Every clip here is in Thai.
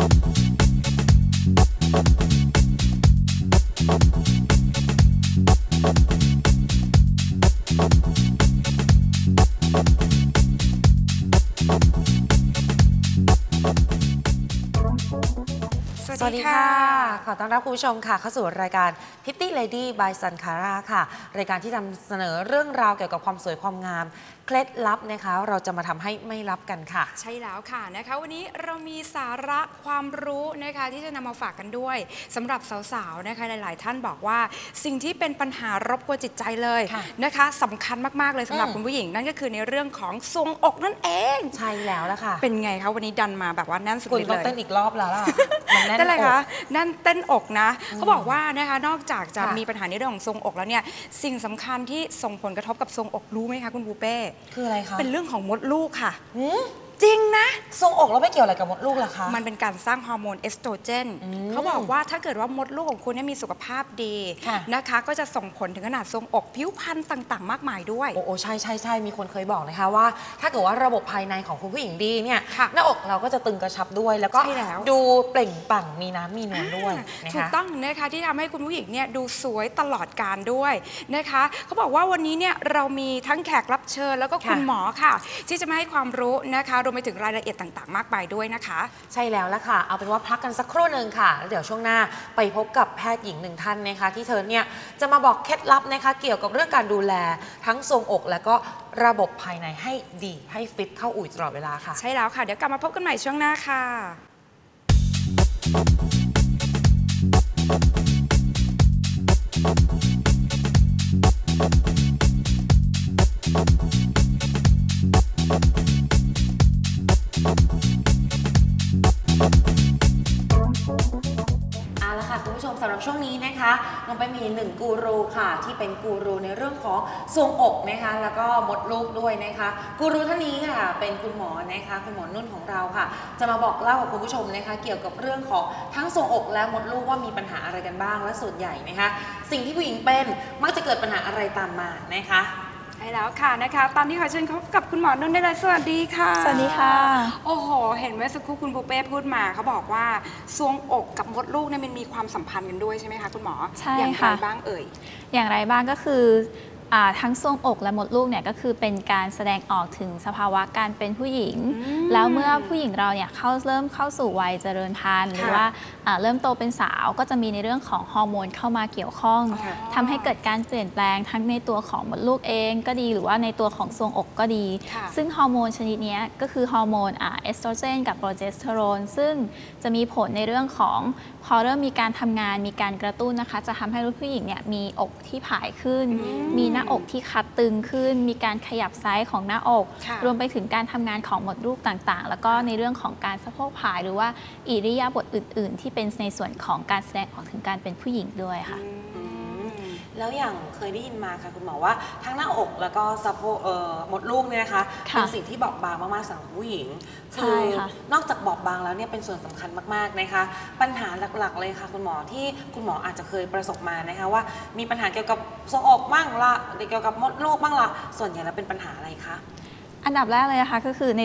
สวัสดีค่ะ ขอต้อนรับคุณผู้ชมค่ะ เข้าสู่รายการ Pitty Lady by Sankara ค่ะ รายการที่นำเสนอเรื่องราวเกี่ยวกับความสวยความงาม เคล็ดลับนะคะ เราจะมาทำให้ไม่ลับกันค่ะ ใช่แล้วค่ะนะคะวันนี้เรามีสาระความรู้นะคะที่จะนำมาฝากกันด้วยสำหรับสาวๆนะคะหลาย ๆ ท่านบอกว่า สิ่งที่เป็นปัญหารบกวนจิตใจเลยค่ะนะคะสำคัญมากๆเลยสำหรับอืม คุณผู้หญิง นั่นก็คือในเรื่องของทรงอกนั่นเอง ใช่แล้วละค่ะ เป็นไงคะวันนี้ดันมาแบบว่าแน่นสุดคุณฤทธิ์ต้องเลยเต้นอีกรอบแล้วล่ะ มันแน่นเต้นอะไรอกคะนั่นเต้นอกนะ เขาบอกว่านะคะนอกจากจะค่ะ มีปัญหาในเรื่องของทรงอกแล้วเนี่ยสิ่งสำคัญที่ส่งผลกระทบกับทรงอกรู้ไหมคะคุณบูเป้คืออะไรคะ เป็นเรื่องของมดลูกค่ะหืม จริงนะ ทรงอกแล้วไม่เกี่ยวอะไรกับมดลูกเหรอคะ มันเป็นการสร้างฮอร์โมนเอสโตรเจนอืมเขาบอกว่าถ้าเกิดว่ามดลูกของคุณเนี่ยมีสุขภาพดีค่ะ นะคะ ก็จะส่งผลถึงขนาดทรงอกผิวพรรณต่างๆ มากมายด้วย โอ้โอ้ใช่ใช่ใช่มีคนเคยบอกนะคะว่า ถ้าเกิดว่าระบบภายในของคุณผู้หญิงดีเนี่ยค่ะหน้าอกเราก็จะตึงกระชับด้วย แล้วก็ใช่แล้ว ดูเปล่งปลั่งมีน้ำมีนวลด้วยนะถูกคะต้องนะคะที่ทำให้คุณผู้หญิงเนี่ยดูสวยตลอดการด้วยนะคะเขาบอกว่าวันนี้เนี่ยเรามีทั้งแขกรับเชิญแล้วก็คุณค่ะ หมอค่ะ ที่จะมาให้ความรู้นะคะรวมไปถึงรายละเอียดต่างๆ มากมายด้วยนะคะ ใช่แล้วละค่ะ เอาเป็นว่าพักกันสักครู่หนึ่งค่ะ แล้วเดี๋ยวช่วงหน้าไปพบกับแพทย์หญิงหนึ่งท่านนะคะ ที่เธอเนี่ยจะมาบอกเคล็ดลับนะคะเกี่ยวกับเรื่องการดูแลทั้งทรงอกและก็ระบบภายในให้ดีให้ฟิตเข้าอุ่ยตลอดเวลาค่ะ ใช่แล้วค่ะ เดี๋ยวกลับมาพบกันใหม่ช่วงหน้าค่ะ มีหนึ่งกูรูค่ะ ที่เป็นกูรูในเรื่องของทรวงอกนะคะ แล้วก็มดลูกด้วยนะคะ กูรูท่านนี้ค่ะ เป็นคุณหมอนะคะ คุณหมอนุ่นของเราค่ะ จะมาบอกเล่ากับคุณผู้ชมนะคะ เกี่ยวกับเรื่องของทั้งทรวงอกและมดลูกว่ามีปัญหาอะไรกันบ้างและส่วนใหญ่นะคะ สิ่งที่ผู้หญิงเป็นมักจะเกิดปัญหาอะไรตามมานะคะ ใช่แล้วค่ะนะคะตอนนี้ขอเชิญพบกับคุณหมอนุ่นได้เลยสวัสดีค่ะสวัสดีค่ะ โอ้โห เห็นเมื่อสักครู่คุณปูเป้พูดมาเขาบอกว่าซวงอกกับมดลูกเนี่ยมันมีความสัมพันธ์กันด้วยใช่ไหมคะคุณหมอใช่อย่างไรค่ะ บ้างเอ่ย อย่างไรบ้างก็คืออา ทั้งทรวงอกและมดลูกเนี่ยก็คือเป็นการแสดงออกถึงสภาวะการเป็นผู้หญิงอืมแล้วเมื่อผู้หญิงเราเนี่ยเข้าเริ่มเข้าสู่วัยเจริญพันธุ์หรือค่ะว่าอ่าเริ่มโตเป็นสาวก็จะมีในเรื่องของฮอร์โมนเข้ามาเกี่ยวข้องค่ะทำให้เกิดการเปลี่ยนแปลงทั้งในตัวของมดลูกเองก็ดีหรือว่าในตัวของทรวงอกก็ดีค่ะซึ่งฮอร์โมนชนิดเนี้ยก็คือฮอร์โมนอ่าเอสโตรเจนกับโปรเจสเตอโรนซึ่งจะมีผลในเรื่องของพอเริ่มมีการทำงานมีการกระตุ้นนะคะ จะทำให้ผู้หญิงเนี่ยมีอกที่ผายขึ้นอืมมีหน้าอกที่คัดตึงขึ้น มีการขยับไซส์ของหน้าอก ค่ะ รวมไปถึงการทำงานของมดลูกต่างๆ แล้วก็ในเรื่องของการสะโพกผายหรือว่าอิริยาบถอื่น ๆ ที่เป็นในส่วนของการแสดงออกถึงการเป็นผู้หญิงด้วยค่ะ อืม แล้วอย่างเคยได้ยินมาค่ะคุณหมอว่าทั้งหน้าอกแล้วก็สะโพกเอ่อมดลูกเนี่ยนะคะค่ะเป็นสิ่งที่บอบบางมากๆสำหรับผู้หญิงใช่ค่ะ นอกจากบอบบางแล้วเนี่ยเป็นส่วนสำคัญมากๆนะคะ ปัญหาหลักๆเลยค่ะ คุณหมอที่คุณหมออาจจะเคยประสบมานะคะว่ามีปัญหาเกี่ยวกับทรวงอกบ้างละเกี่ยวกับมดลูกบ้างละส่วนใหญ่แล้วเป็นปัญหาอะไรคะ อันดับแรกเลยนะคะก็คือใน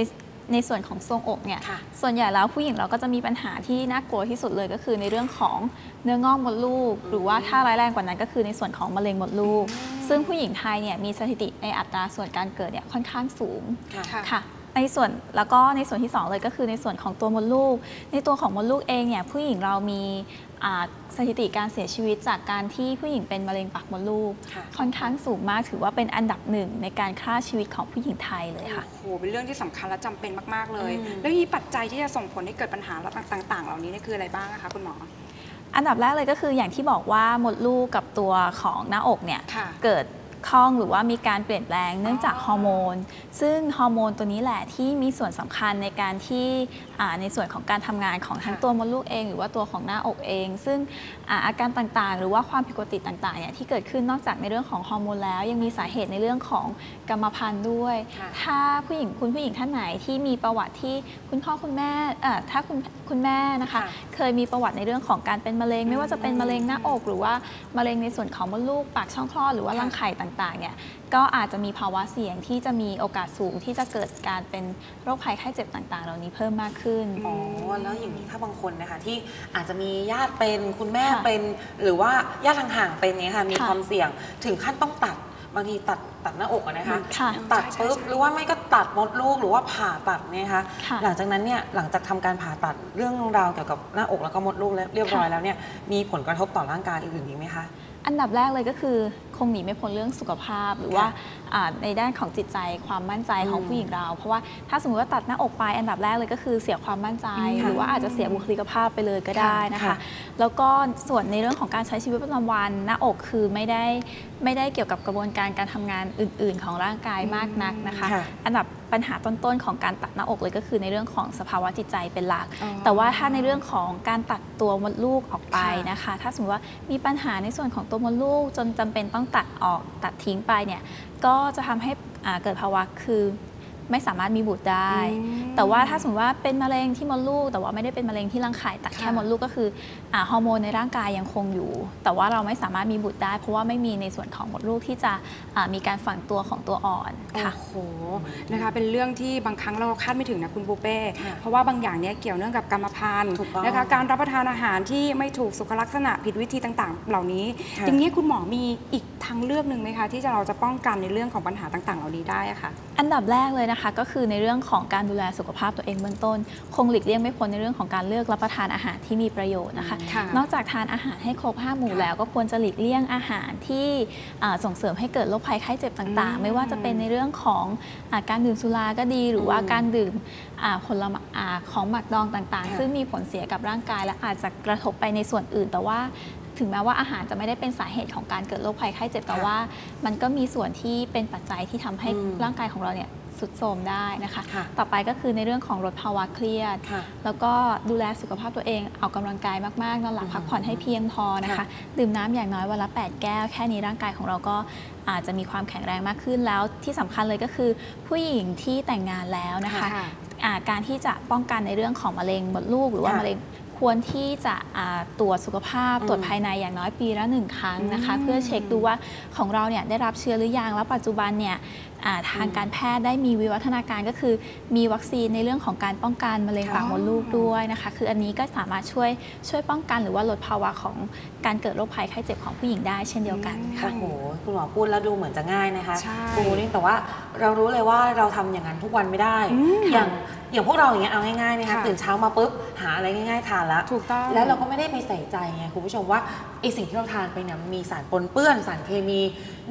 ในส่วนของทรวงอกเนี่ย ค่ะส่วนใหญ่แล้วผู้หญิงเราก็จะมีปัญหาที่น่ากลัวที่สุดเลยก็คือในเรื่องของเนื้องอกมดลูก หรือว่าถ้าร้ายแรงกว่านั้นก็คือในส่วนของมะเร็งมดลูก ซึ่งผู้หญิงไทยเนี่ยมีสถิติในอัตราส่วนการเกิดเนี่ยค่อนข้างสูง ค่ะ ค่ะค่ะ ในส่วนแล้วก็ในส่วนที่ 2 เลยก็คือในส่วนของตัวมดลูก ในตัวของมดลูกเองเนี่ยผู้หญิงเรามีอ่าสถิติการเสียชีวิตจากการที่ผู้หญิงเป็นมะเร็งปากมดลูกค่ะค่อนข้างสูงมากถือว่าเป็นอันดับหนึ่งในการฆ่าชีวิตของผู้หญิงไทยเลยค่ะโอ้โหเป็นเรื่องที่สำคัญและจำเป็นมากๆเลยอืมแล้วมีปัจจัยที่จะส่งผลให้เกิดปัญหาต่าง ๆ เหล่านี้เนี่ยคืออะไรบ้างนะคะคุณหมออันดับแรกเลยก็คืออย่างที่บอกว่ามดลูกกับตัวของหน้าอกเนี่ยค่ะเกิด ข้องหรือว่ามีการเปลี่ยนแปลงเนื่องจากฮอร์โมน ซึ่งฮอร์โมนตัวนี้แหละที่มีส่วนสำคัญในการที่อ่าในส่วนของการทำงานของทั้งค่ะตัวมดลูกเอง หรือว่าตัวของหน้าอกเอง ซึ่งอาอาการต่างๆ หรือว่าความผิดปกติต่างๆเนี่ยที่เกิดขึ้นนอกจากในเรื่องของฮอร์โมนแล้ว ยังมีสาเหตุในเรื่องของกรรมพันธุ์ด้วยค่ะถ้าผู้หญิงคุณผู้หญิงท่านไหนที่มีประวัติที่คุณพ่อคุณแม่เอ่อถ้าคุณคุณแม่นะคะค่ะเคยมีประวัติในเรื่องของการเป็นมะเร็ง ไม่ว่าจะเป็นมะเร็งหน้าอก หรือว่ามะเร็งในส่วนของมดลูกปากช่องคลอดหรือว่าค่ะรังไข่ต่ต่างๆเนี่ยก็อาจจะมีภาวะเสี่ยงที่จะมีโอกาสสูงที่จะเกิดการเป็นโรคภัยไข้เจ็บต่าง ๆ เหล่านี้เพิ่มมากขึ้น อ๋อ แล้วอย่างนี้ถ้าบางคนนะคะที่อาจจะมีญาติเป็นคุณแม่ค่ะเป็น หรือว่าญาติห่างๆเป็นเนี่ยค่ะมีค่ะ ความเสี่ยงถึงขั้นต้องตัดบางทีตัดตัดหน้าอกอะนะคะ ค่ะ ตัดใช่ปุ๊บใช่ หรือว่าไม่ก็ตัดมดลูกหรือว่าผ่าตัดเนี่ยนะคะค่ะ หลังจากนั้นเนี่ยหลังจากทำการผ่าตัดเรื่องราวเกี่ยวกับหน้าอกแล้วก็มดลูกแล้วเรียบร้อยค่ะแล้วเนี่ยมีผลกระทบต่อร่างกายอื่นๆอีกไหมคะ อันดับแรกเลยก็คือคงหนีไม่พ้นเรื่องสุขภาพ หรือว่าอ่าในด้านของจิตใจความมั่นใจของอืมผู้หญิงเรา เพราะว่าถ้าสมมติว่าตัดหน้าอกไปอันดับแรกเลยก็คือเสียความมั่นใจอืมหรือว่าอาจจะเสียบุคลิกภาพไปเลยก็ได้นะคะค่ะแล้วก็ส่วนในเรื่องของการใช้ชีวิตประจำวันหน้าอกคือไม่ได้ไม่ได้เกี่ยวกับกระบวนการการทำงานอื่น ๆ ของร่างกายมากนักนะคะค่ะอันดับปัญหาต้นๆของการตัดหน้าอกเลยก็คือในเรื่องของสภาวะจิตใจเป็นหลักอ๋อแต่ว่าถ้าในเรื่องของการตัดตัวมดลูกออกไปค่ะนะคะ ถ้าสมมติว่ามีปัญหาในส่วนของตัวมดลูกจนจำเป็นต้องตัดออกตัดทิ้งไปเนี่ยก็จะทำให้เกิดภาวะคือ ไม่สามารถมีบุตรได้อืมแต่ว่าถ้าสมมติว่าเป็นมะเร็งที่มดลูก แต่ว่าไม่ได้เป็นมะเร็งที่รังไข่ตัดแค่ค่ะมดลูกก็คืออาฮอร์โมนในร่างกายยังคงอยู่ แต่ว่าเราไม่สามารถมีบุตรได้ เพราะว่าไม่มีในส่วนของมดลูกที่จะอ่ามีการฝังตัวของตัวอ่อนค่ะโอ้โหนะคะเป็นเรื่องที่บางครั้งเราคาดไม่ถึงนะคุณปูเป้ค่ะเพราะว่าบางอย่างเนี้ยเกี่ยวเนื่องกับกรรมพันธุ์ถูกต้องนะคะการรับประทานอาหารที่ไม่ถูกสุขลักษณะผิดวิธีต่างๆ เหล่านี้ค่ะอย่างนี้คุณหมอมีอีกทางเลือกหนึ่งไหมคะที่จะเราจะป้องกันในเรื่องของปัญหาต่างๆ เหล่านี้ได้อะค่ะ อันดับแรกเลยนะคะก็คือในเรื่องของการดูแลสุขภาพตัวเองเบื้องต้น คงหลีกเลี่ยงไม่พ้นในเรื่องของการเลือกรับประทานอาหารที่มีประโยชน์นะคะค่ะนอกจากทานอาหารให้ครบ5หมู่ค่ะแล้วก็ควรจะหลีกเลี่ยงอาหารที่อ่าส่งเสริมให้เกิดโรคภัยไข้เจ็บต่างอืมๆไม่ว่าจะเป็นในเรื่องของอาการดื่มสุราก็ดี หรือว่าอืมการดื่มอ่าผลไม้อ่าของหมักดองต่างค่ะๆซึ่งมีผลเสียกับร่างกาย และอาจจะกระทบไปในส่วนอื่น แต่ว่าถึงแม้ว่าอาหารจะไม่ได้เป็นสาเหตุของการเกิดโรคภัยไข้เจ็บแต่ค่ะว่า มันก็มีส่วนที่เป็นปัจจัยที่ทำให้อืมร่างกายของเราเนี่ย สุดโทรมได้นะคะค่ะต่อไปก็คือในเรื่องของลดภาวะเครียดค่ะแล้วก็ดูแลสุขภาพตัวเองออกกำลังกายมากๆนอนหลับอืมพักผ่อนให้เพียงพอนะคะค่ะดื่มน้ำอย่างน้อยวันละ 8 แก้ว แค่นี้ร่างกายของเราก็อาจจะมีความแข็งแรงมากขึ้นแล้ว ที่สำคัญเลยก็คือผู้หญิงที่แต่งงานแล้วนะคะค่ะอ่าการที่จะป้องกันในเรื่องของมะเร็งมดลูกหรือว่าค่ะมะเร็งควรที่จะอ่าตรวจสุขภาพอืมตรวจภายในอย่างน้อยปีละหนึ่งครั้งนะคะอืมเพื่อเช็คดูว่าของเราเนี่ยได้รับเชื้อหรือยังแล้วปัจจุบันเนี่ยอ่า ทางการแพทย์ได้มีวิวัฒนาการก็คือ มีวัคซีนในเรื่องของการป้องกันมะเร็งค่ะปากมดลูกด้วยนะคะ คืออันนี้ก็สามารถช่วยช่วยป้องกันหรือว่าลดภาวะของการเกิดโรคภัยไข้เจ็บของผู้หญิงได้เช่นเดียวกันค่ะโอ้โหคุณหมอพูดแล้วดูเหมือนจะง่ายนะคะใช่ครูนี่แต่ว่าเรารู้เลยว่าเราทำอย่างนั้นทุกวันไม่ได้อืมอย่างอย่างพวกเราอย่างเงี้ยเอาง่ายๆนะคะค่ะตื่นเช้ามาปุ๊บหาอะไรง่ายๆทานแล้วถูกต้องแล้วเราก็ไม่ได้ไปใส่ใจไงคุณผู้ชมว่าไอสิ่งที่เราทานไปเนี่ยมันมีสารปนเปื้อนสารเคมี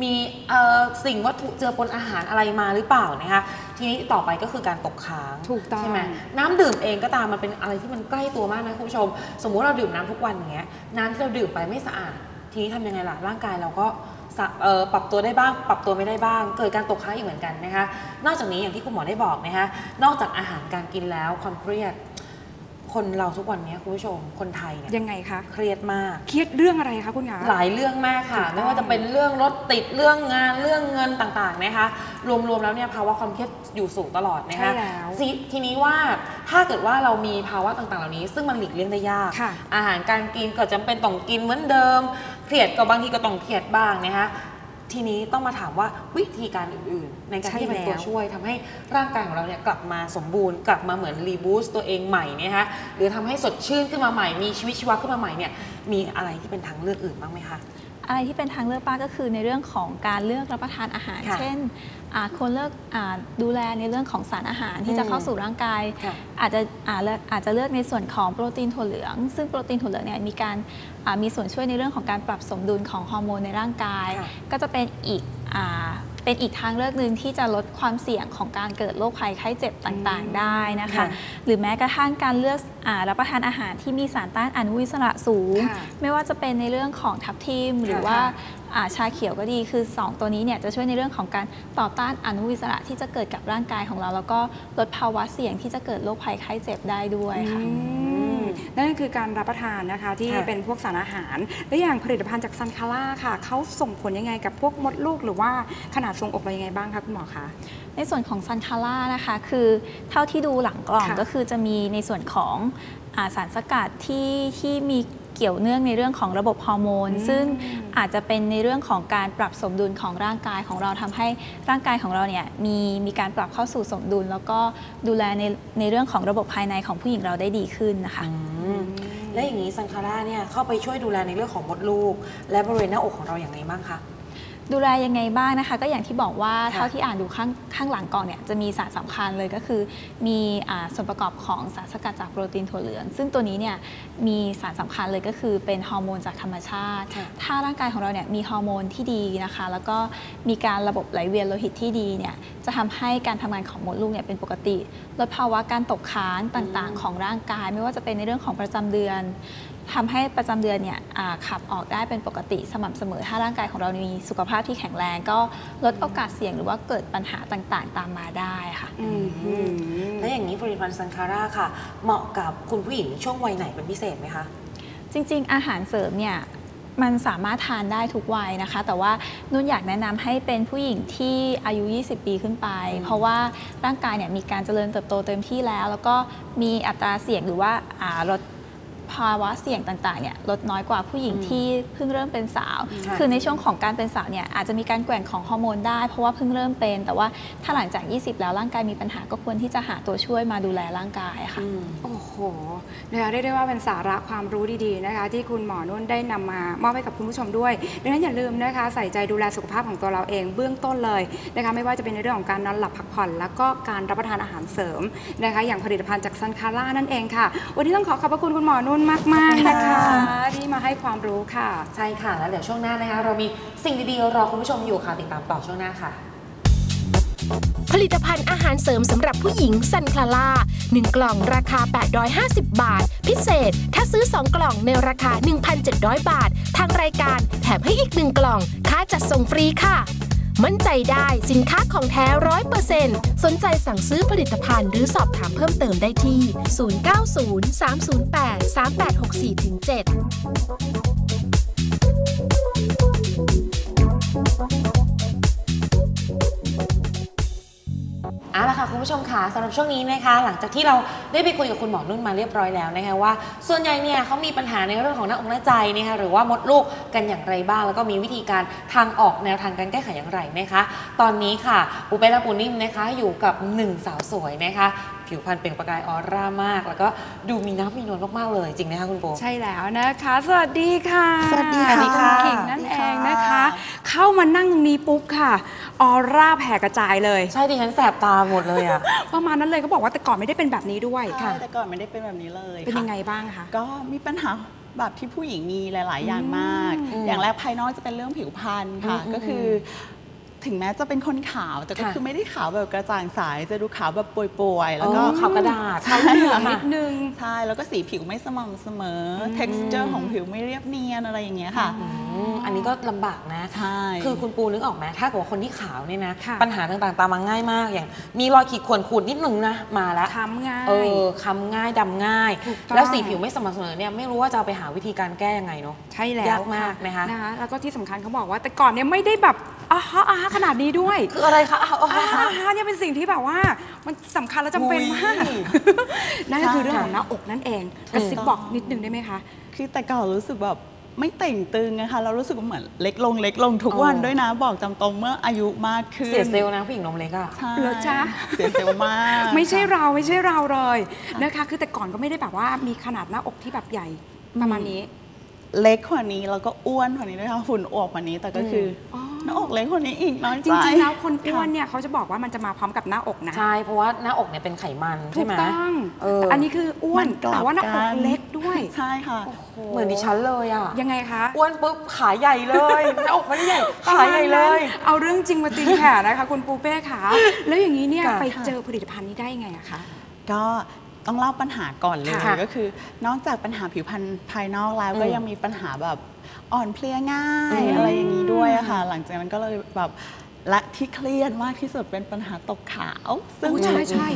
มีเอ่อสิ่งวัตถุเจือปนอาหารอะไรมาหรือเปล่านะคะทีนี้ต่อไปก็คือการตกค้างถูกต้องใช่ไหมน้ำดื่มเองก็ตามมันเป็นอะไรที่มันใกล้ตัวมากนะคุณผู้ชม สมมุติเราดื่มน้ำทุกวันอย่างเงี้ยน้ำที่เราดื่มไปไม่สะอาด ทีนี้ทำยังไงล่ะร่างกายเราก็สะเอ่อปรับตัวได้บ้าง ปรับตัวไม่ได้บ้าง เกิดการตกค้างอีกเหมือนกันนะคะนอกจากนี้อย่างที่คุณหมอได้บอกนะคะนอกจากอาหารการกินแล้วความเครียด คนเราทุกวันนี้คุณผู้ชมคนไทยเนี่ยยังไงคะเครียดมาก เครียดเรื่องอะไรคะคุณคะหลายเรื่องมากค่ะถูกต้องไม่ว่าจะเป็นเรื่องรถติดเรื่องงานเรื่องเงินต่างๆนะคะ รวมๆแล้วเนี่ยภาวะความเครียดอยู่สูงตลอดนะคะใช่แล้วทีทีนี้ว่าถ้าเกิดว่าเรามีภาวะต่างๆ เหล่านี้ ซึ่งมันหลีกเลี่ยงได้ยากค่ะอาหารการกินก็จำเป็นต้องกินเหมือนเดิม เครียดก็บางทีก็ต้องเครียดบ้างนะคะ ทีนี้ต้องมาถามว่าวิธีการอื่นๆ ในการใช่ที่เป็นแล้วตัวช่วยทำให้ร่างกายของเราเนี่ยกลับมาสมบูรณ์กลับมาเหมือนรีบูสต์ตัวเองใหม่นะคะหรือทำให้สดชื่นขึ้นมาใหม่มีชีวิตชีวาขึ้นมาใหม่เนี่ยมีอะไรที่เป็นทางเลือกอื่นบ้างไหมคะ อะไรที่เป็นทางเลือกป้าก็คือในเรื่องของการเลือกรับประทานอาหาร ค่ะเช่นอ่าควรเลือกอาดูแลในเรื่องของสารอาหารที่จะอืมเข้าสู่ร่างกาย ค่ะอาจจะอาเลือกอาจจะเลือกในส่วนของโปรตีนถั่วเหลือง ซึ่งโปรตีนถั่วเหลืองเนี่ยมีการอ่ามีส่วนช่วยในเรื่องของการปรับสมดุลของฮอร์โมนในร่างกาย ค่ะ ก็จะเป็นอีกอ่า เป็นอีกทางเลือกหนึ่งที่จะลดความเสี่ยงของการเกิดโรคภัยไข้เจ็บต่างๆ ได้นะคะค่ะหรือแม้กระทั่งการเลือกอารับประทานอาหารที่มีสารต้านอนุมูลอิสระสูงค่ะไม่ว่าจะเป็นในเรื่องของทับทิมหรือว่าอ่าชาเขียวก็ดีคือ 2 ตัวนี้เนี่ยจะช่วยในเรื่องของการต่อต้านอนุมูลอิสระที่จะเกิดกับร่างกายของเรา แล้วก็ลดภาวะเสี่ยงที่จะเกิดโรคภัยไข้เจ็บได้ด้วยค่ะอืม นั่นก็คือการรับประทานนะคะที่ค่ะ เป็นพวกสารอาหาร และอย่างผลิตภัณฑ์จากซันคาร่าค่ะเขาส่งผลยังไงกับพวกมดลูกหรือว่าขนาดทรงอกเรายังไงบ้างคะคุณหมอคะ ในส่วนของซันคาร่านะคะ คือเท่าที่ดูหลังกล่องค่ะก็คือจะมีในส่วนของอาสารสกัดที่ที่มี เกี่ยวเนื่องในเรื่องของระบบฮอร์โมน ซึ่งอาจจะเป็นในเรื่องของการปรับสมดุลของร่างกายของเราทำให้ร่างกายของเราเนี่ยมีมีการปรับเข้าสู่สมดุล แล้วก็ดูแลในในเรื่องของระบบภายในของผู้หญิงเราได้ดีขึ้นนะคะอืมและอย่างนี้ซันคาร่าเนี่ยเข้าไปช่วยดูแลในเรื่องของมดลูก และบริเวณหน้าอกของเราอย่างไรบ้างคะ ดูแลยังไงบ้างนะคะ ก็อย่างที่บอกว่าค่ะเท่าที่อ่านดูข้างข้างหลังกล่องเนี่ยจะมีสารสำคัญเลยก็คือ มีอ่าส่วนประกอบของสารสกัดจากโปรตีนถั่วเหลือง ซึ่งตัวนี้เนี่ยมีสารสำคัญเลยก็คือเป็นฮอร์โมนจากธรรมชาติค่ะถ้าร่างกายของเราเนี่ยมีฮอร์โมนที่ดีนะคะ แล้วก็มีการระบบไหลเวียนโลหิตที่ดีเนี่ยจะทำให้การทำงานของมดลูกเนี่ยเป็นปกติ ลดภาวะการตกค้างต่างๆ ของร่างกาย ไม่ว่าจะเป็นในเรื่องของประจำเดือนทำให้ประจำเดือนเนี่ยอ่าขับออกได้เป็นปกติสม่ำเสมอ ถ้าร่างกายของเรามีสุขภาพที่แข็งแรงก็ลดโอกาสเสี่ยงหรือว่าเกิดปัญหาต่างๆ ตามมาได้ค่ะอืมและอย่างนี้ผลิตภัณฑ์ซันคาร่าค่ะ เหมาะกับคุณผู้หญิงช่วงวัยไหนเป็นพิเศษไหมคะ จริง ๆ อาหารเสริมเนี่ยมันสามารถทานได้ทุกวัยนะคะ แต่ว่านุ่นอยากแนะนำให้เป็นผู้หญิงที่อายุ 20 ปีขึ้นไปอืมเพราะว่าร่างกายเนี่ยมีการเจริญเติบโตเต็มที่แล้ว แล้วก็มีอัตราเสี่ยงหรือว่าอ่าลด ภาวะเสี่ยงต่างๆเนี่ยลดน้อยกว่าผู้หญิงที่เพิ่งเริ่มเป็นสาวค่ะคือในช่วงของการเป็นสาวเนี่ยอาจจะมีการแกว่งของฮอร์โมนได้เพราะว่าเพิ่งเริ่มเป็น แต่ว่าถ้าหลังจาก 20 แล้วร่างกายมีปัญหาก็ควรที่จะหาตัวช่วยมาดูแลร่างกายค่ะอืมโอ้โหนะคะเรียกได้ว่าเป็นสาระความรู้ดีๆนะคะ ที่คุณหมอนุ่นได้นำมามอบให้กับคุณผู้ชมด้วยดังนั้นอย่าลืมนะคะใส่ใจดูแลสุขภาพของตัวเราเองเบื้องต้นเลยนะคะไม่ว่าจะเป็นในเรื่องของการนอนหลับพักผ่อน แล้วก็การรับประทานอาหารเสริมนะคะอย่างผลิตภัณฑ์จากซันคาร่านั่นเองค่ะ วันนี้ต้องขอขอบพระคุณคุณหมอนุ่นมาก ๆ นะคะ ที่มาให้ความรู้ค่ะ ใช่ค่ะ แล้วเดี๋ยวช่วงหน้านะคะ เรามีสิ่งดีๆ รอคุณผู้ชมอยู่ค่ะ ติดตามต่อช่วงหน้าค่ะ ผลิตภัณฑ์อาหารเสริมสำหรับผู้หญิงซันคลาล่า1กล่องราคา 850 บาท พิเศษ ถ้าซื้อ 2 กล่องในราคา 1,700 บาท ทางรายการแถมให้อีก 1 กล่อง ค่าจัดส่งฟรีค่ะ มั่นใจได้สินค้าของแท้ร้อยเปอร์เซ็นต์สนใจสั่งซื้อผลิตภัณฑ์หรือสอบถามเพิ่มเติมได้ที่ 0903083864-7 เอาละค่ะคุณผู้ชมค่ะสำหรับช่วงนี้นะคะ หลังจากที่เราได้ไปคุยกับคุณหมอนุ่นมาเรียบร้อยแล้วนะคะว่า ส่วนใหญ่เนี่ยเขามีปัญหาในเรื่องของหน้าอกหน้าใจนะคะหรือว่ามดลูกกันอย่างไรบ้าง แล้วก็มีวิธีการทางออกแนวทางการแก้ไขอย่างไรนะคะ ตอนนี้ค่ะปูเป้และปูนิ่มนะคะอยู่กับหนึ่งสาวสวยนะคะ ผิวพรรณเปล่งประกายออร่ามาก แล้วก็ดูมีน้ำมีนวลมาก ๆ เลยจริงนะคะคุณโบ ใช่แล้วนะคะ สวัสดีค่ะสวัสดีค่ะณขิงนั่นเองนะคะ เข้ามานั่งตรงนี้ปุ๊บค่ะ ออร่าแผ่กระจายเลย ใช่ดิฉันแสบตาหมดเลยอะ ประมาณนั้นเลยเขาบอกว่าแต่ก่อนไม่ได้เป็นแบบนี้ด้วยใช่แต่ก่อนไม่ได้เป็นแบบนี้เลยเป็นค่ะยังไงบ้างคะ ก็มีปัญหาแบบที่ผู้หญิงมีหลาย ๆ อย่างมาก อืมอย่างแรกภายนอกจะเป็นเรื่องผิวพรรณค่ะ อืมก็คือ ถึงแม้จะเป็นคนขาวแต่ก็ค่ะ คือไม่ได้ขาวแบบกระจ่างใสจะดูขาวแบบป่วยๆ แล้วก็อ๋อขาวกระดาษใช่เหลืองค่ะนิดนึง ใช่ แล้วก็สีผิวไม่สม่ำเสมออ texture ของผิวไม่เรียบเนียนอะไรอย่างเงี้ยค่ะ อืมอันนี้ก็ลำบากนะ ใช่ คือคุณปูนึกออกไหมถ้าเกิดว่าคนที่ขาวเนี่ยนะ ค่ะ ปัญหาต่างๆ ตามมาง่ายมาก อย่าง มีรอยขีดข่วนขูดนิดนึงนะ มาแล้วค้ำง่าย เออคำง่ายดำง่าย ถูกต้อง แล้วสีผิวไม่สม่ำเสมอเนี่ยไม่รู้ว่าจะเอาไปหาวิธีการแก้ยังไงเนาะ ใช่แล้วยากมากนะคะนะคะแล้วก็ที่สำคัญเขาบอกว่าแต่ก่อนเนี่ยไม่ได้แบบอาฮะอาฮะขนาดนี้ด้วยคืออะไรคะเอาเอาอาเอาฮะอาฮะเนี่ยเป็นสิ่งที่แบบว่ามันสำคัญและจำเป็นมากอุ๊ยนั่นก็คือเรื่องใช่ของหน้าอกนั่นเองกระซิบบอกนิดนึงได้ไหมคะ คือแต่ก่อนรู้สึกแบบไม่เต่งตึงนะคะเรารู้สึกว่าเหมือนเล็กลงเล็กลงทุกอ๋อวันด้วยนะบอกตามตรงเมื่ออายุมากขึ้นเสียเซลล์นะผู้หญิงนมเล็กอะใช่เหรอจ๊ะเสียเซลล์มาก ไม่ใช่เราไม่ใช่เราเลยนะคะ คือแต่ก่อนก็ไม่ได้แบบว่ามีขนาดหน้าอกที่แบบใหญ่ประมาณนี้ เล็กกว่านี้แล้วก็อ้วนกว่านี้ด้วยค่ะหุ่นอวบกว่านี้แต่ก็คือออ หน้าอกเล็กกว่านี้อีกน้อยจใจ ริงๆ แล้วคนอ้วนเนี่ยเขาจะบอกว่ามันจะมาพร้อมกับหน้าอกนะใช่เพราะว่าหน้าอกเนี่ยเป็นไขมันถูใช่กไหม ต้องเออ แต่อันนี้คืออ้วนมันกลับแต่ว่าหน้าอกกัน เล็กด้วยใช่ค่ะ เหมือนดิฉันเลยอะยังไงคะ อ้วนปุ๊บขาใหญ่เลยหน้าอกไม่ได้ใหญ่ขาใหญ่เลย เอาเรื่องจริงมาตีแผ่นะคะคุณปูเป้ขาแล้วอย่างนี้เนี่ยค่ะ ไปเจอผลิตภัณฑ์นี้ได้ไงอะคะ ก็ต้องเล่าปัญหาก่อนเลยค่ะก็คือ นอกจากปัญหาผิวพรรณภายนอกแล้วอืมก็ยังมีปัญหาแบบ อ่อนเพลียง่ายอืมอะไรอย่างนี้ด้วยอะค่ะ หลังจากนั้นก็เลยแบบและที่เครียดมากที่สุดเป็นปัญหาตกขาวซึ่งโอ้ใช่ใช่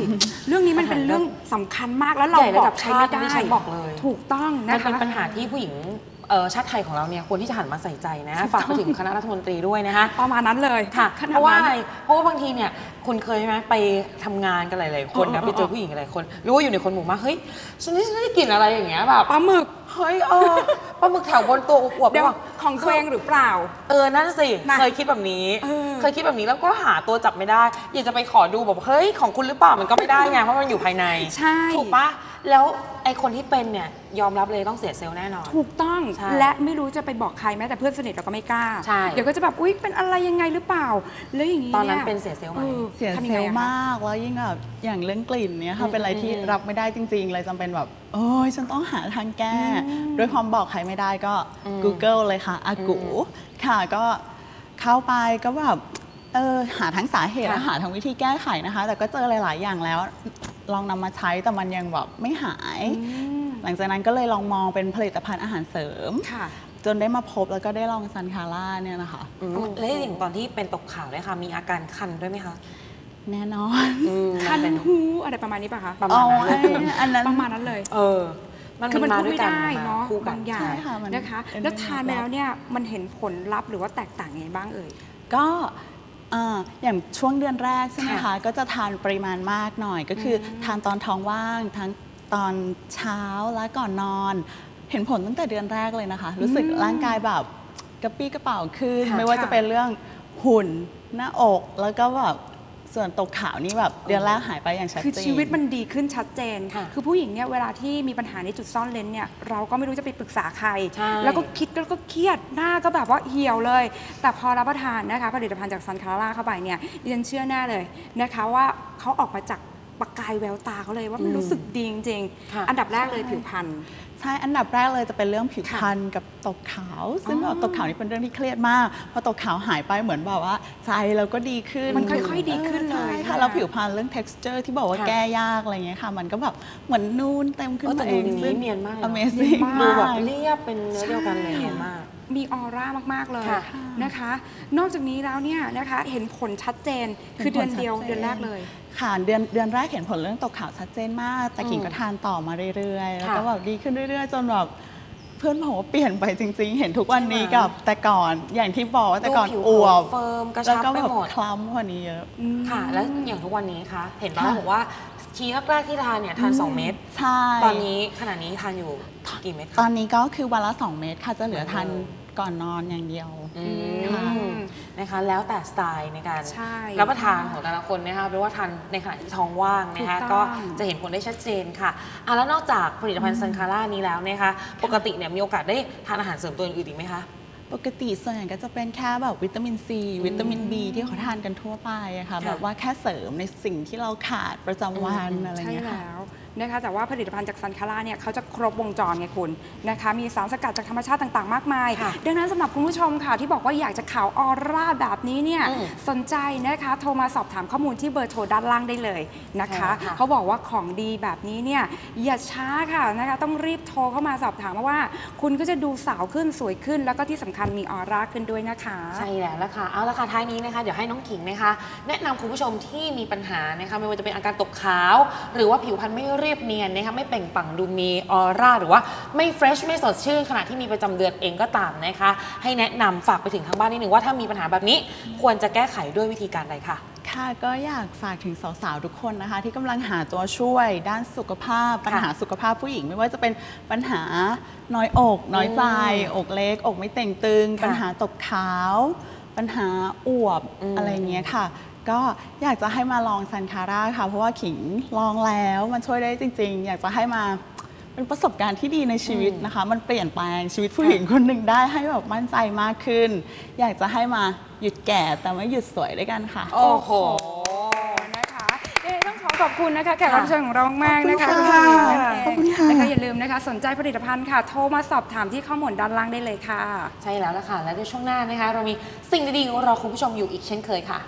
เรื่องนี้มันเป็นเรื่องสำคัญมากแล้วเราใหญ่บระอดักบใครชาไม่ติได้ที่ฉันบอกเลย ถูกต้องมันะนเป็นคะปัญหาที่ผู้หญิง เอ่อชาติไทยของเราเนี่ยควรที่จะหันมาใส่ใจนะ ฝากไปถึงคณะรัฐมนตรีด้วยนะคะ ประมาณนั้นเลยค่ะขนดเพราะว่านั้น อะไรเพราะว่าบางทีเนี่ยคุณเคยไหมไปทำงานกันหลายๆคนนะเออเออ ไปเจอผู้หญิงหลายคน รู้ว่าอยู่ในคนหมู่มากเฮ้ยฉันนี่ฉันได้กลิ่นอะไรอย่างเงี้ยแบบปลาหมึกหเฮ้ยเออปลาหมึกแถวบนตัวอวบๆเดี๋ยวว่ะของตัวเองหรือเปล่า เออนั่นสินะเคยคิดแบบนี้ เออ เคยคิดแบบนี้แล้วก็หาตัวจับไม่ได้ อยากจะไปขอดูแบบเฮ้ยของคุณหรือเปล่ามันก็ไม่ได้ไงเพราะมันอยู่ภายใน ใช่ ถูกปะ แล้วไอคนที่เป็นเนี่ยยอมรับเลยต้องเสียเซลล์แน่นอน ถูกต้องใช่และไม่รู้จะไปบอกใครแม้แต่เพื่อนสนิทเราก็ไม่กล้า ใช่ เดี๋ยวก็จะแบบอุ๊ยเป็นอะไรยังไงหรือเปล่า แล้วอย่างนี้ตอนนั้นยเป็นเสียเซลล์ไหม ออเสียทำเซงลไงล์อะคะมากแล้วยิ่งแบบอย่างเรื่องกลิ่นเนี่ยอืค่ะมเป็นอะไรที่อืมรับไม่ได้จริง ๆ เลยจำเป็นแบบโอ้ยฉันต้องหาทางแก้อืมด้วยความบอกใครไม่ได้ก็ อืม Google เลยค่ะอากูอืมค่ะก็เข้าไปก็แบบ เออหาทั้งสาเหตุค่ะ และหาทั้งวิธีแก้ไขนะคะ แต่ก็เจอหลาย ๆ อย่างแล้ว ลองนำมาใช้แต่มันยังแบบไม่หาย อืมหลังจากนั้นก็เลยลองมองเป็นผลิตภัณฑ์อาหารเสริม ค่ะจนได้มาพบแล้วก็ได้ลองซันคาร่าเนี่ยนะคะ อืมแล้วอย่างตอนที่เป็นตกข่าวเนี่ยค่ะ มีอาการคันด้วยไหมคะแน่นอนอืมคันมัเป็ หูอะไรประมาณนี้ป่ะคะ ประมาณนั้นอ๋ออันนั้น ประมาณนั้นเลย เออ มันคือมันมาพูดด้วยไม่กันได้มเนาะคู่กันบางอย่างใช่ค่ะมันนะคะ เป็นแล้วทานเรื่แล้องวเนี่ยมันเห็นผลลัพธ์หรือว่าแตกต่างยังไงบ้างเอ่ย ก็ อ่าอย่างช่วงเดือนแรกใช่ไหมค่ะคะก็จะทานปริมาณมากหน่อย ก็คืออทานตอนท้องว่างทั้งตอนเช้าและก่อนนอน เห็นผลตั้งแต่เดือนแรกเลยนะคะ รู้สึกร่างกายแบบกระปี้กระเป๋าขึ้น ค่ะไม่ว่าค่ะจะเป็นเรื่องหุ่นหน้าอกแล้วก็แบบ ส่วนตกขาวนี่แบบเดือนแรกหายไปอย่างชัดเจนคือชีวิตมันดีขึ้นชัดเจนค่ะคือผู้หญิงเนี่ยเวลาที่มีปัญหาในจุดซ่อนเลนเนี่ยเราก็ไม่รู้จะไปปรึกษาใครใช่แล้วก็คิดแล้วก็เครียดหน้าก็แบบว่าเหี่ยวเลย แต่พอรับประทานนะคะผลิตภัณฑ์จากซันคาร่าเข้าไปเนี่ยดิฉันเชื่อแน่เลยนะคะว่าเขาออกมาจาก ประกายแววตาเขาเลยว่ามันอืมรู้สึกดีจริงค่ะๆอันดับแรกเลยผิวพรรณใช่ อันดับแรกเลยจะเป็นเรื่องผิวค่ะพรรณกับตกขาว ซึ่งอ๋อแบบตกขาวนี่เป็นเรื่องที่เครียดมาก พอตกขาวหายไปเหมือนแบบว่า ใจเราก็ดีขึ้น มันค่อยๆดีขึ้นเลยใช่ใช่ค่ะไหมแล้วผิวพรรณเรื่อง texture ที่บอกว่าค่ะแก้ยากอะไรเงี้ยค่ะ มันก็แบบเหมือนนูนเต็มขึ้นเออแต่มาเองดูดีซึ่งเนียนมากเลยเนอะ amazing เนียนมากดูแบบมากเรียบเป็นเนื้อเดียวกันเลยเนียนมาก มีออร่ามาก ๆ เลยค่ะนะคะ นอกจากนี้แล้วเนี่ยนะคะเห็นผลชัดเจนคือเดือนเดียวห็ผลชัจเดือนแรกเลยค่ะเดือนเดือนแรกเห็นผลเรื่องตกขาวชัดเจนมากแต่อืมกิ่งก็ทานต่อมาเรื่อยๆแล้วก็ค่ะแบบดีขึ้นเรื่อย ๆ จนแบบเพื่อนบอกว่าเปลี่ยนไปจริง ๆ เห็นทุกวันนี้ใช่ไหมกับแต่ก่อนอย่างที่บอกว่าแต่ก่อนดูผิวอวบเฟิร์มกระแล้วชับก็ไปแบบหมดคล้ำกว่านี้เยอะค่ะ แล้วอย่างทุกวันนี้คะเห็นป่ะค่ะบอกว่าทีแรกๆที่ทานเนี่ยทาน 2 เม็ดใช่ตอนนี้ขณะนี้ทานอยู่ กี่เม็ดตคะอนนี้ก็คือวันละ 2 เม็ดค่ะจะเหลือทานอืมก่อนนอนอย่างเดียว อืค่ะมนะคะ แล้วแต่สไตล์ในการใช่ รับประทานของแต่ละคนนะคะหรือว่าทานในขณะที่ท้องว่างนะคะ ถูกต้ก็อง จะเห็นผลได้ชัดเจนค่ะอะ แล้วนอกจากผลิตภัณฑ์ซันคาร่านี้แล้วนะคะ ปกติเนี่ยมีโอกาสได้ทานอาหารเสริมตัวอื่นอีกไหมคะ ปกติส่วนใหญ่ก็จะเป็นแค่แบบวิตามินซีวิตามิน B ที่เขาทานกันทั่วไปอะค่ะค่ะแบบว่าแค่เสริมในสิ่งที่เราขาดประจำวันอืมอะไรใช่เงี้ยค่ะ แล้ว นะคะแต่ว่าผลิตภัณฑ์จากซันคาร่าเนี่ยเขาจะครบวงจรไงคุณนะคะมีสารสกัดจากธรรมชาติต่างๆ มากมายค่ะดังนั้นสำหรับคุณผู้ชมค่ะที่บอกว่าอยากจะขาวออร่าแบบนี้เนี่ยอืมสนใจนะคะโทรมาสอบถามข้อมูลที่เบอร์โทรด้านล่างได้เลยนะคะใช่ค่ะเขาบอกว่าของดีแบบนี้เนี่ยอย่าช้าค่ะนะคะต้องรีบโทรเข้ามาสอบถามเพราะว่า คุณก็จะดูสาวขึ้นสวยขึ้น แล้วก็ที่สำคัญมีออร่าขึ้นด้วยนะคะใช่แล้วละค่ะเอาละค่ะท้ายนี้นะคะเดี๋ยวให้น้องขิงนะคะ แนะนำคุณผู้ชมที่มีปัญหานะคะไม่ว่าจะเป็นอาการตกขาว หรือว่าผิวพรรณไม่เรียบเนียนนะคะไม่เปล่งปลั่งดูมีออร่าหรือว่าไม่เฟรชไม่สดชื่นขณะที่มีประจำเดือนเองก็ตามนะคะ ให้แนะนำฝากไปถึงทางบ้านนิดนึงว่าถ้ามีปัญหาแบบนี้ควรจะแก้ไขด้วยวิธีการใดค่ะค่ะก็อยากฝากถึงสาวๆ ทุกคนนะคะ ที่กำลังหาตัวช่วยด้านสุขภาพ ปัญหาสุขภาพผู้หญิง ไม่ว่าจะเป็นปัญหาน้อยอก น้อยใจอืมอกเล็ก อกไม่เต่งตึง ค่ะปัญหาตกขาว ปัญหาอวบอืม อะไรเงี้ยค่ะ ก็อยากจะให้มาลองซันคาร่าค่ะ เพราะว่าขิงลองแล้วมันช่วยได้จริง ๆ อยากจะให้มาเป็นประสบการณ์ที่ดีในชีวิตนะคะ มันเปลี่ยนแปลงชีวิตผู้หญิงคนหนึ่งได้ให้แบบมั่นใจมากขึ้น อยากจะให้มาหยุดแก่แต่ไม่หยุดสวยด้วยกันค่ะ โอ้โหนะคะเอ๊ะต้องขอขอบคุณนะคะแขกรับเชิญของเรามากๆนะคะขอบคุณค่ะณหญิงนั่นเงขอบคุณค่ะนะคะอย่าลืมนะคะ สนใจผลิตภัณฑ์ค่ะ โทรมาสอบถามที่ข้อมูลด้านล่างได้เลยค่ะ ใช่แล้วละค่ะ และในช่วงหน้านะคะ เรามีสิ่งดีๆรอคุณผู้ชมอยู่อีกเช่นเคยค่ะ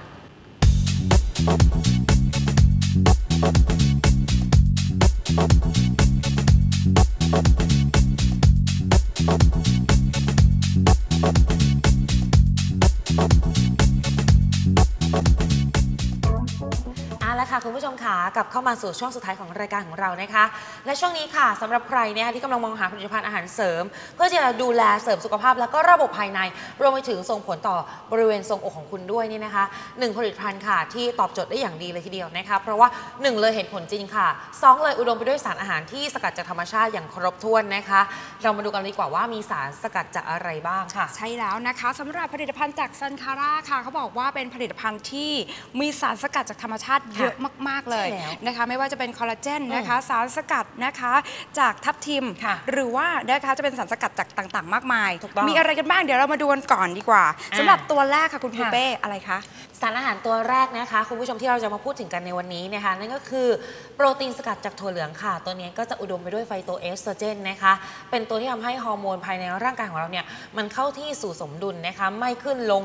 กลับเข้ามาสู่ช่วงสุดท้ายของรายการของเรานะคะ และช่วงนี้ค่ะสำหรับใครเนี่ยที่กำลังมองหาผลิตภัณฑ์อาหารเสริม เพื่อจะดูแลเสริมสุขภาพแล้วก็ระบบภายใน รวมไปถึงส่งผลต่อบริเวณทรงอกของคุณด้วยนี่นะคะหนึ่งผลิตภัณฑ์ค่ะที่ตอบโจทย์ได้อย่างดีเลยทีเดียวนะคะเพราะว่าหนึ่งเลยเห็นผลจริงค่ะสองเลยอุดมไปด้วยสารอาหารที่สกัดจากธรรมชาติอย่างครบถ้วนนะคะ เรามาดูกันดีกว่าว่ามีสารสกัดจากอะไรบ้างค่ะ ใช่แล้วนะคะสำหรับผลิตภัณฑ์จากซันคาร่าค่ะเขาบอกว่าเป็นผลิตภัณฑ์ที่มีสารสกัดจากธรรมชาติเยอะมาก ๆ เลยใช่แล้วนะคะไม่ว่าจะเป็นคอลลาเจนนะคะสารสกัดนะคะจากทับทิมค่ะหรือว่านะคะจะเป็นสารสกัดจากต่างๆ มากมายถูกต้องมีอะไรกันบ้างเดี๋ยวเรามาดูกันก่อนดีกว่าอ่าสำหรับตัวแรกค่ะคุณปูค่ะเป้อะไรคะสารอาหารตัวแรกนะคะคุณผู้ชมที่เราจะมาพูดถึงกันในวันนี้นะคะนั่นก็คือโปรตีนสกัดจากถั่วเหลืองค่ะ ตัวนี้ก็จะอุดมไปด้วยไฟโตเอสโตรเจนนะคะเป็นตัวที่ทำให้ฮอร์โมนภายในร่างกายของเราเนี่ยมันเข้าที่สู่สมดุลนะคะไม่ขึ้นลง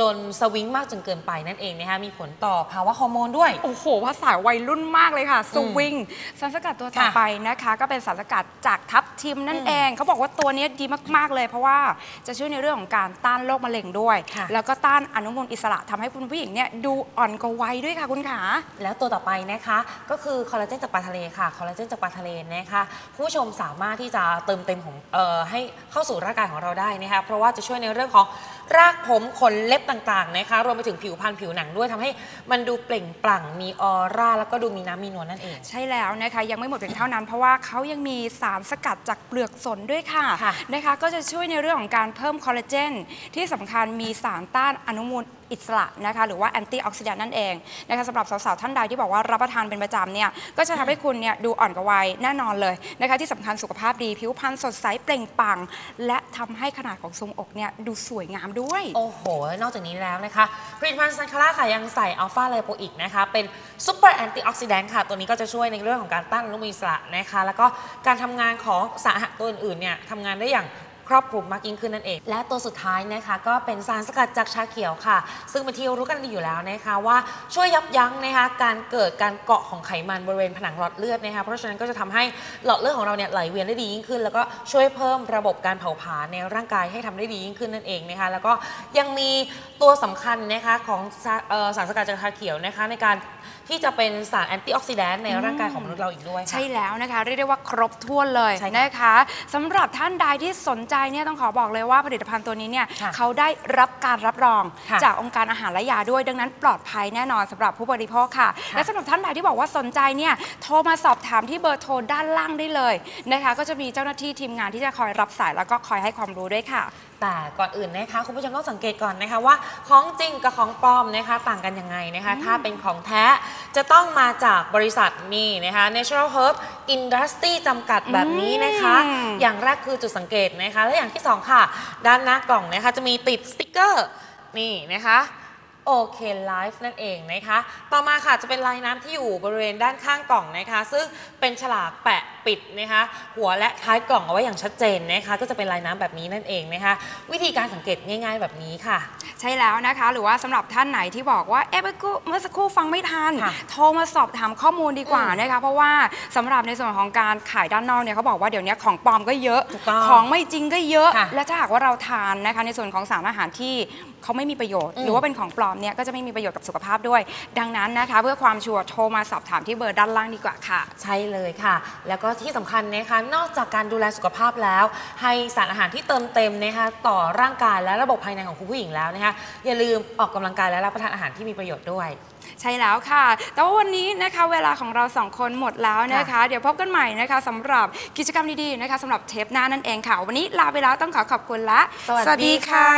จนสวิงมากจนเกินไปนั่นเองนะคะมีผลต่อภาวะฮอร์โมนด้วย โอ้โหภาษาวัยรุ่นมากเลยค่ะ สวิงสารสกัดตัวต่อค่ะไปนะคะ ก็เป็นสารสกัดจากทับทิมนั่นอืมเอง เขาบอกว่าตัวนี้ดีมาก ๆ เลย เพราะว่าจะช่วยในเรื่องของการต้านโรคมะเร็งด้วยค่ะแล้วก็ต้านอนุมูลอิสระทำให้คุณผู้หญิงเนี่ยดูอ่อนกว่าวัยด้วยค่ะคุณขาแล้วตัวต่อไปนะคะ ก็คือคอลลาเจนจากปลาทะเลค่ะคอลลาเจนจากปลาทะเลนะคะผู้ชมสามารถที่จะเติมเต็มของเอ่อให้เข้าสู่ร่างกายของเราได้นะคะเพราะว่าจะช่วยในเรื่องของรากผมขนเล็บต่างๆนะคะ รวมไปถึงผิวพรรณผิวหนังด้วยทำให้มันดูเปล่งปลั่งมีออร่า แล้วก็ดูมีน้ำมีนวลนั่นเอง ใช่แล้วนะคะ ยังไม่หมดเพียงเท่านั้น เพราะว่าเขายังมีสารสกัดจากเปลือกสนด้วยค่ะค่ะนะคะ ก็จะช่วยในเรื่องของการเพิ่มคอลลาเจนที่สำคัญมีสารต้านอนุมูล อิสระนะคะหรือว่าแอนตี้ออกซิแดนต์นั่นเองนะคะสำหรับสาวๆท่านใดที่บอกว่ารับประทานเป็นประจำเนี่ยก็จะทำให้คุณเนี่ยดูอ่อนกว่าวัยแน่นอนเลยนะคะที่สำคัญสุขภาพดีผิวพรรณสดใสเปล่งปลั่งและทำให้ขนาดของทรงอกเนี่ยดูสวยงามด้วย โอ้โห นอกจากนี้แล้วนะคะผลิตภัณฑ์ซันคาร่าค่ะยังใส่อัลฟาไลโปอิกนะคะ เป็นซูเปอร์แอนตี้ออกซิแดนต์ค่ะ ตัวนี้ก็จะช่วยในเรื่องของการต้านอนุมูลอิสระนะคะ แล้วก็การทำงานของสารอาหารตัวอื่นๆเนี่ยทำงานได้อย่าง ครอบคลุมมากยิ่งขึ้นนั่นเอง และตัวสุดท้ายนะคะก็เป็นสารสกัดจากชาเขียวค่ะ ซึ่งเป็นที่รู้กันดีอยู่แล้วนะคะว่าช่วยยับยั้งนะคะการเกิดการเกาะของไขมันบริเวณผนังหลอดเลือดนะคะเพราะฉะนั้นก็จะทำให้หลอดเลือดของเราเนี่ยไหลเวียนได้ดียิ่งขึ้น แล้วก็ช่วยเพิ่มระบบการเผาผลาญในร่างกายให้ทำได้ดียิ่งขึ้นนั่นเองนะคะแล้วก็ยังมีตัวสำคัญนะคะของสาเอ่อสารสกัดจากชาเขียวนะคะในการที่จะเป็นสารแอนตี้ออกซิแดนต์ในร่างกายของมนุษย์เราอีกด้วยค่ะใช่แล้วนะคะเรียกได้ว่าครบถ้วนเลยใช่ค่ะนะคะสำหรับท่านใดที่สนใจเนี่ยต้องขอบอกเลยว่าผลิตภัณฑ์ตัวนี้เนี่ยค่ะเขาได้รับการรับรองค่ะ จากองค์การอาหารและยาด้วย ดังนั้นปลอดภัยแน่นอนสำหรับผู้บริโภคค่ะค่ะ และสำหรับท่านใดที่บอกว่าสนใจเนี่ยโทรมาสอบถามที่เบอร์โทรด้านล่างได้เลยนะคะ ก็จะมีเจ้าหน้าที่ทีมงานที่จะคอยรับสายแล้วก็คอยให้ความรู้ด้วยค่ะ แต่ก่อนอื่นนะคะคุณผู้ชมต้องสังเกตก่อนนะคะว่า ของจริงกับของปลอมนะคะต่างกันยังไงนะคะ ถ้าเป็นของแท้จะต้องมาจากบริษัทนี่นะคะ Natural Herb Industry จำกัดแบบนี้นะคะ อืม อย่างแรกคือจุดสังเกตนะคะและอย่างที่สองค่ะ ด้านหน้ากล่องนะคะจะมีติดสติกเกอร์นี่นะคะโอเคไลฟ์นั่นเองนะคะ ต่อมาค่ะจะเป็นลายน้ำที่อยู่บริเวณด้านข้างกล่องนะคะ ซึ่งเป็นฉลากแปะ ปิดนะคะหัวและท้ายกล่องเอาไว้อย่างชัดเจนนะคะก็จะเป็นลายน้ำแบบนี้นั่นเองนะคะวิธีการสังเกตง่าย ๆ แบบนี้ค่ะ ใช่แล้วนะคะ หรือว่าสำหรับท่านไหนที่บอกว่าเอ๊ะเมื่อกู้เมื่อสักครู่ฟังไม่ทันค่ะโทรมาสอบถามข้อมูลดีกว่าอืมนะคะเพราะว่าสำหรับในส่วนของการขายด้านนอกเนี่ยเขาบอกว่าเดี๋ยวนี้ของปลอมก็เยอะถูกต้องของไม่จริงก็เยอะค่ะและถ้าหากว่าเราทานนะคะ ในส่วนของสารอาหารที่เขาไม่มีประโยชน์อืมหรือว่าเป็นของปลอมเนี่ยก็จะไม่มีประโยชน์กับสุขภาพด้วย ดังนั้นนะคะ เพื่อความชัวร์โทรมาสอบถามที่เบอร์ด้านล่างดีกว่าค่ะ ใช่เลยค่ะ แล้วก็ที่สำคัญนะคะนอกจากการดูแลสุขภาพแล้ว ให้สารอาหารที่เติมเต็มนะคะต่อร่างกายและระบบภายในของคุณผู้หญิงแล้วนะคะอย่าลืมออกกำลังกายและรับประทานอาหารที่มีประโยชน์ด้วย ใช่แล้วค่ะ แต่ว่าวันนี้นะคะเวลาของเราสองคนหมดแล้วนะคะ เดี๋ยวพบกันใหม่นะคะสำหรับกิจกรรมดีๆนะคะสำหรับเทปหน้านั่นเองค่ะ วันนี้ลาไปแล้วต้องขอขอบคุณและ สวัสดีค่ะ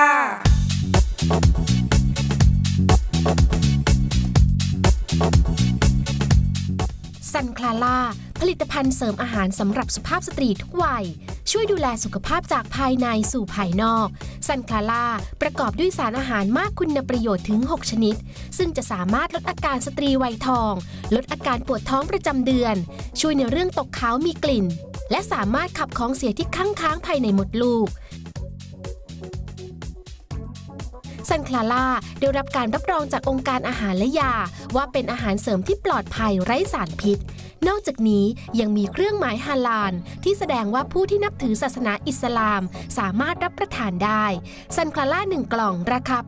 ซันคลาล่าผลิตภัณฑ์เสริมอาหารสำหรับสุภาพสตรีทุกวัย ช่วยดูแลสุขภาพจากภายในสู่ภายนอกซันคลาล่าประกอบด้วยสารอาหารมากคุณประโยชน์ถึง 6 ชนิด ซึ่งจะสามารถลดอาการสตรีวัยทอง ลดอาการปวดท้องประจำเดือน ช่วยในเรื่องตกขาวมีกลิ่น และสามารถขับของเสียที่ค้างค้างภายในมดลูก ซันคลาล่าได้รับการรับรองจากองค์การอาหารและยา ว่าเป็นอาหารเสริมที่ปลอดภัยไร้สารพิษ นอกจากนี้ยังมีเครื่องหมายฮาลาล ที่แสดงว่าผู้ที่นับถือศาสนาอิสลาม สามารถรับประทานได้ซันคลาล่า1 กล่องราคา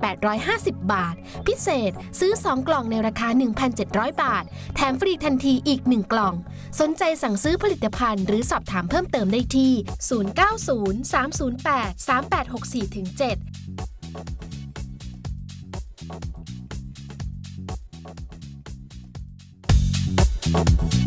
850 บาท พิเศษซื้อ 2 กล่องในราคา 1,700 บาท แถมฟรีทันทีอีก 1 กล่อง สนใจสั่งซื้อผลิตภัณฑ์หรือสอบถามเพิ่มเติมได้ที่ 090 308 3864 7 Thank